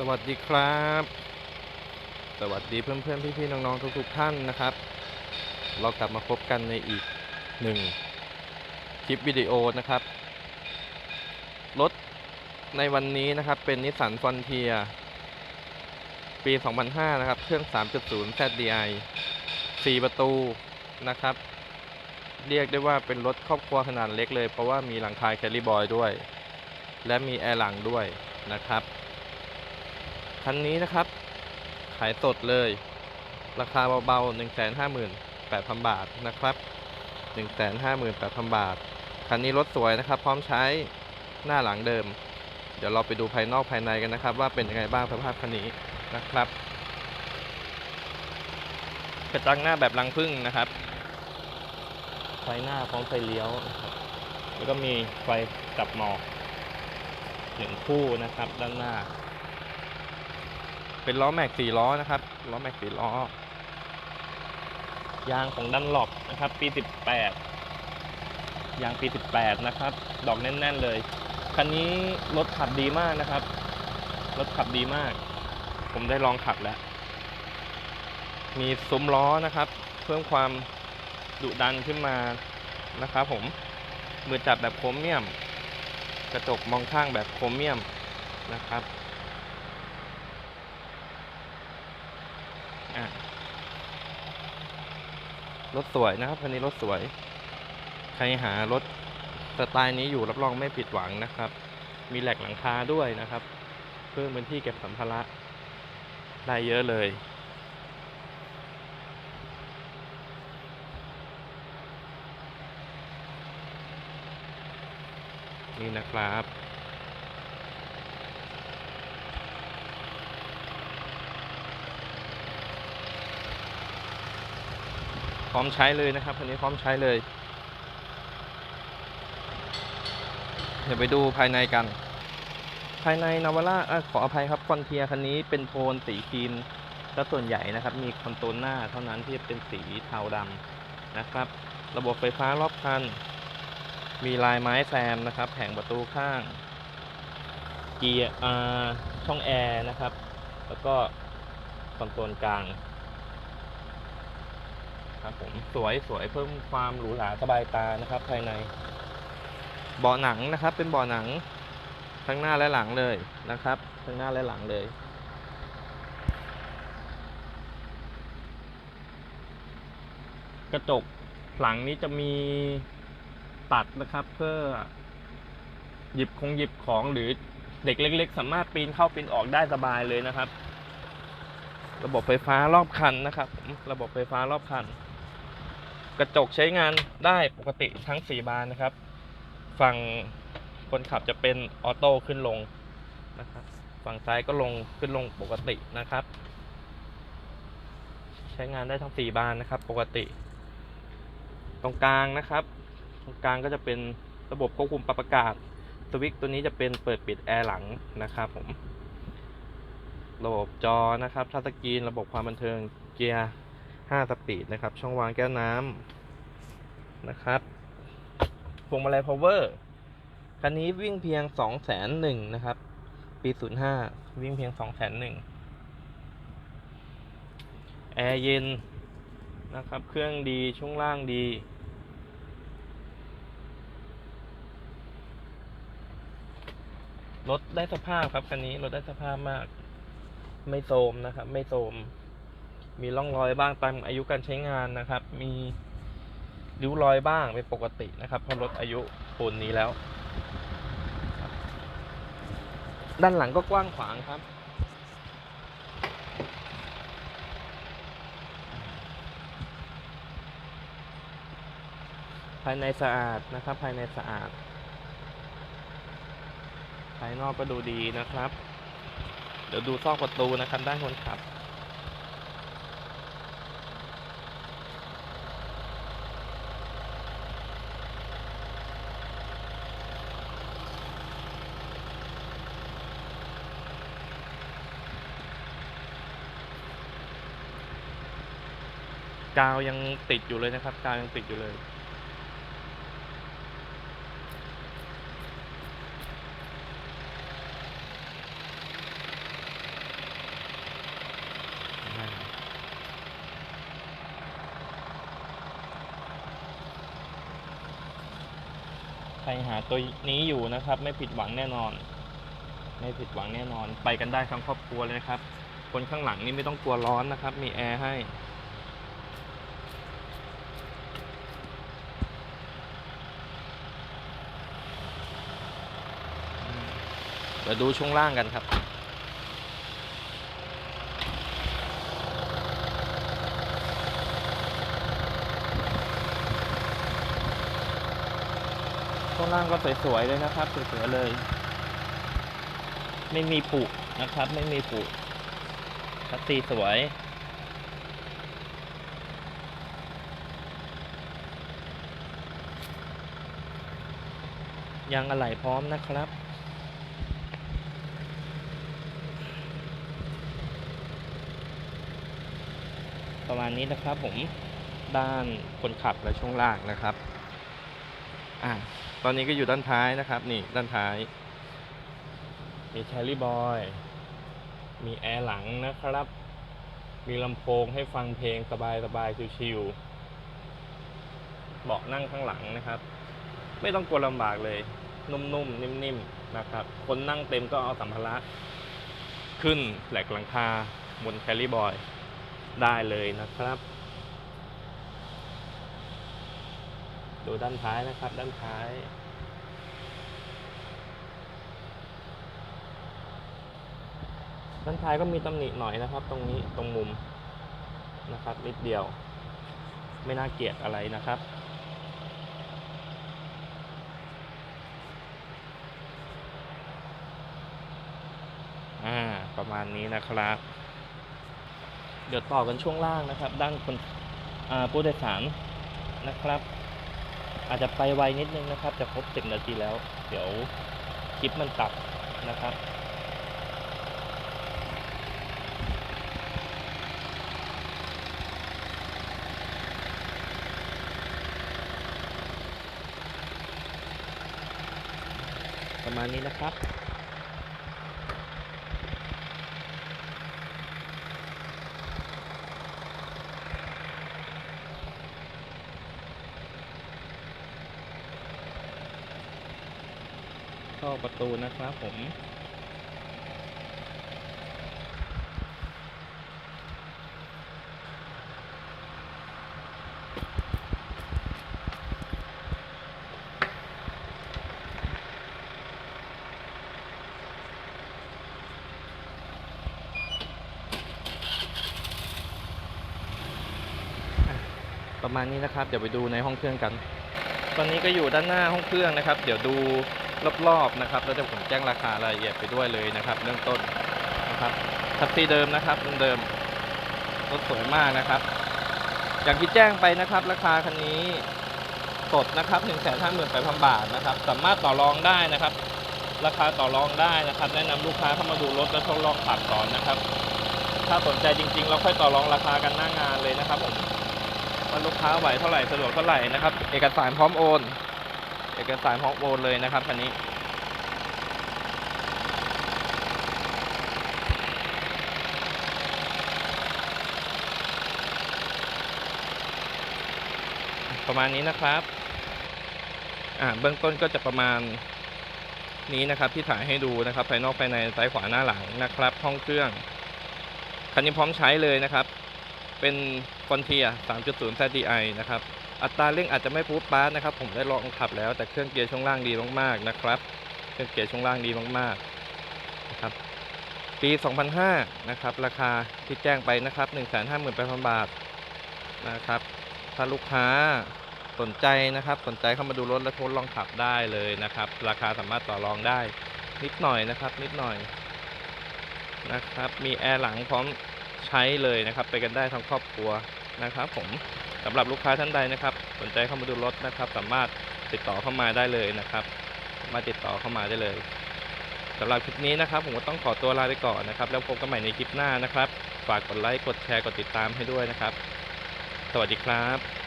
สวัสดีครับ สวัสดีเพื่อนๆพี่ๆน้องๆทุกๆท่านนะครับ เรากลับมาพบกันในอีกหนึ่งคลิปวิดีโอนะครับ รถในวันนี้นะครับเป็นนิสสันฟ r นเทียปี 2005 นะครับ เครื่อง 3.0 ZDI 4 ประตูนะครับ เรียกได้ว่าเป็นรถครอบครัวขนาดเล็กเลย เพราะว่ามีหลังคาแคลรี่บอยด้วย และมีแอร์หลังด้วยนะครับ คันนี้นะครับ ขายสดเลย ราคาเบาๆ 158,000 บาทนะครับ 158,000 บาท คันนี้รถสวยนะครับ พร้อมใช้หน้าหลังเดิม เดี๋ยวเราไปดูภายนอกภายในกันนะครับ ว่าเป็นยังไงบ้างสภาพคันนี้นะครับ กระจังหน้าแบบรังพึ่งนะครับ ไฟหน้าพร้อมไฟเลี้ยวนะครับแล้วก็มีไฟจับหมอกหนึ่งคู่นะครับด้านหน้า เป็นล้อแม็กสี่ล้อนะครับ ล้อแม็กสี่ล้อ ยางของดันหลบนะครับ ปี 18 ยางปี 18 นะครับ ดอกแน่น ๆ เลย คันนี้รถขับดีมากนะครับ รถขับดีมาก ผมได้ลองขับแล้ว มีซุ้มล้อนะครับ เพิ่มความดุดันขึ้นมานะครับผม มือจับแบบโครเมียม กระจกมองข้างแบบโครเมียมนะครับ อะรถสวยนะครับคันนี้รถสวย ใครหารถสไตล์นี้อยู่รับรองไม่ผิดหวังนะครับ มีแหลกหลังคาด้วยนะครับ เพิ่มพื้นที่เก็บสัมภาระได้เยอะเลย นี่นะครับ พร้อมใช้เลยนะครับคันนี้พร้อมใช้เลย เดี๋ยวไปดูภายในกัน ภายในนาวาร่าขออภัยครับคอนเทียคันนี้เป็นโทนสีครีมและส่วนใหญ่นะครับ มีคอนโซลหน้าเท่านั้นที่เป็นสีเทาดำนะครับ ระบบไฟฟ้ารอบคัน มีลายไม้แซมนะครับแผงประตูข้างเกียร์ช่องแอร์นะครับ แล้วก็คอนโซลกลาง ครับผมสวยสวยเพิ่มความหรูหราสบายตานะครับ ภายใน เบาะหนังนะครับ เป็นเบาะหนังทั้งหน้าและหลังเลยนะครับ ทั้งหน้าและหลังเลย กระจกหลังนี้จะมีตัดนะครับ เพื่อหยิบคงหยิบของหรือเด็กเล็ก ๆ สามารถปีนเข้าปีนออกได้สบายเลยนะครับ ระบบไฟฟ้ารอบคันนะครับ ระบบไฟฟ้ารอบคัน กระจกใช้งานได้ปกติทั้ง 4 บานนะครับ ฝั่งคนขับจะเป็นออโต้ขึ้นลงนะครับ ฝั่งซ้ายก็ลงขึ้นลงปกตินะครับ ใช้งานได้ทั้ง 4 บานนะครับ ปกติ ตรงกลางนะครับ ตรงกลางก็จะเป็นระบบควบคุมปรับอากาศสวิตช์ตัวนี้จะเป็นเปิดปิดแอร์หลังนะครับผม ระบบจอนะครับทัชสกรีนระบบความบันเทิงเกียร์ 5 สปีดนะครับ ช่องวางแก้วน้ำนะครับพวงมาลัย power คันนี้วิ่งเพียง 2 0 0 0 0 0นะครับ ปี 05 วิ่งเพียง2 0 0 0 0 0แอร์เย็นนะครับ เครื่องดีช่วงล่างดีรถได้สภาพครับคันนี้รถได้สภาพมาก ไม่โทมนะครับ ไม่โทม มีร่องรอยบ้างตามอายุการใช้งานนะครับ มีริ้วรอยบ้างเป็นปกตินะครับเพราะรถอายุปูนนี้แล้ว ด้านหลังก็กว้างขวางครับ ภายในสะอาดนะครับ ภายในสะอาด ภายนอกก็ดูดีนะครับ เดี๋ยวดูซอกประตูนะครับด้านคนขับ กาวยังติดอยู่เลยนะครับ กาวยังติดอยู่เลย ใครหาตัวนี้อยู่นะครับ ไม่ผิดหวังแน่นอน ไม่ผิดหวังแน่นอน ไปกันได้ทั้งครอบครัวเลยนะครับ คนข้างหลังนี่ไม่ต้องกลัวร้อนนะครับ มีแอร์ให้ เดี๋ยวดูช่วงล่างกันครับ ช่วงล่างก็สวยๆเลยนะครับสวยๆเลย ไม่มีปุนะครับ ไม่มีปุคัตตีสวยยางอะไหล่พร้อมนะครับ ประมาณนี้นะครับ ผมด้านคนขับและช่วงล่างนะครับอะตอนนี้ก็อยู่ด้านท้ายนะครับ นี่ด้านท้าย มีแชรี่บอยมีแอร์หลังนะครับ มีลำโพงให้ฟังเพลงสบายสบายๆชิวๆเบาะนั่งข้างหลังนะครับ ไม่ต้องกลัวลำบากเลย นุ่มๆ นิ่มๆ นะครับ คนนั่งเต็มก็เอาสัมภาระขึ้นแหลกหลังคาบนแคลรี่บอย ได้เลยนะครับ ดูด้านท้ายนะครับ ด้านท้ายด้านท้ายก็มีตำหนิหน่อยนะครับ ตรงนี้ตรงมุมนะครับนิดเดียว ไม่น่าเกลียดอะไรนะครับ อ่า ประมาณนี้นะครับ เดี๋ยวต่อกันช่วงล่างนะครับ ด้านคนผู้โดยสารนะครับ อาจจะไปไวนิดนึงนะครับ จะครบสิบนาทีแล้ว เดี๋ยวคลิปมันตัดนะครับประมาณนี้นะครับ ประตูนะครับผมประมาณนี้นะครับ เดี๋ยวไปดูในห้องเครื่องกัน ตอนนี้ก็อยู่ด้านหน้าห้องเครื่องนะครับ เดี๋ยวดู รอบๆนะครับแล้วเดี๋ยวผมแจ้งราคารายละเอียดไปด้วยเลยนะครับ เรื่องต้นนะครับคัสซีเดิมนะครับเดิมรถสวยมากนะครับ อย่างที่แจ้งไปนะครับ ราคาคันนี้สดนะครับ1 5 8 0 0 0บาทนะครับ สามารถต่อรองได้นะครับ ราคาต่อรองได้นะครับ แนะนำลูกค้าเข้ามาดูรถและทดลองขับก่อนนะครับ ถ้าสนใจจริงๆ เราค่อยต่อรองราคากันหน้างานเลยนะครับผมว่าลูกค้าไหวเท่าไหร่สะดวกเท่าไหร่นะครับ เอกสารพร้อมโอน เอกสารพร้อมโอนเลยนะครับคันนี้ ประมาณนี้นะครับ อ่าเบื้องต้นก็จะประมาณนี้นะครับที่ถ่ายให้ดูนะครับภายนอกภายในซ้ายขวาหน้าหลังนะครับ ห้องเครื่อง คันนี้พร้อมใช้เลยนะครับ เป็นฟอนเทีย3.0 ZDI นะครับ อัตราเร่งอาจจะไม่พูดปานะครับ ผมได้ลองขับแล้วแต่เครื่องเกียร์ช่วงล่างดีมากๆนะครับ เครื่องเกียร์ช่วงล่างดีมากๆนะครับ ปี 2005 นะครับ ราคาที่แจ้งไปนะครับ 158,000 บาทนะครับ ถ้าลูกค้าสนใจนะครับ สนใจเข้ามาดูรถและทดลองขับได้เลยนะครับ ราคาสามารถต่อรองได้ นิดหน่อยนะครับ นิดหน่อยนะครับ มีแอร์หลังพร้อมใช้เลยนะครับ ไปกันได้ทั้งครอบครัวนะครับผม สำหรับลูกค้าท่านใดนะครับ สนใจเข้ามาดูรถนะครับ สามารถติดต่อเข้ามาได้เลยนะครับมาติดต่อเข้ามาได้เลยสำหรับคลิปนี้นะครับ ผมก็ต้องขอตัวลาไปก่อนนะครับ แล้วพบกันใหม่ในคลิปหน้านะครับ ฝากกดไลค์กดแชร์กดติดตามให้ด้วยนะครับ สวัสดีครับ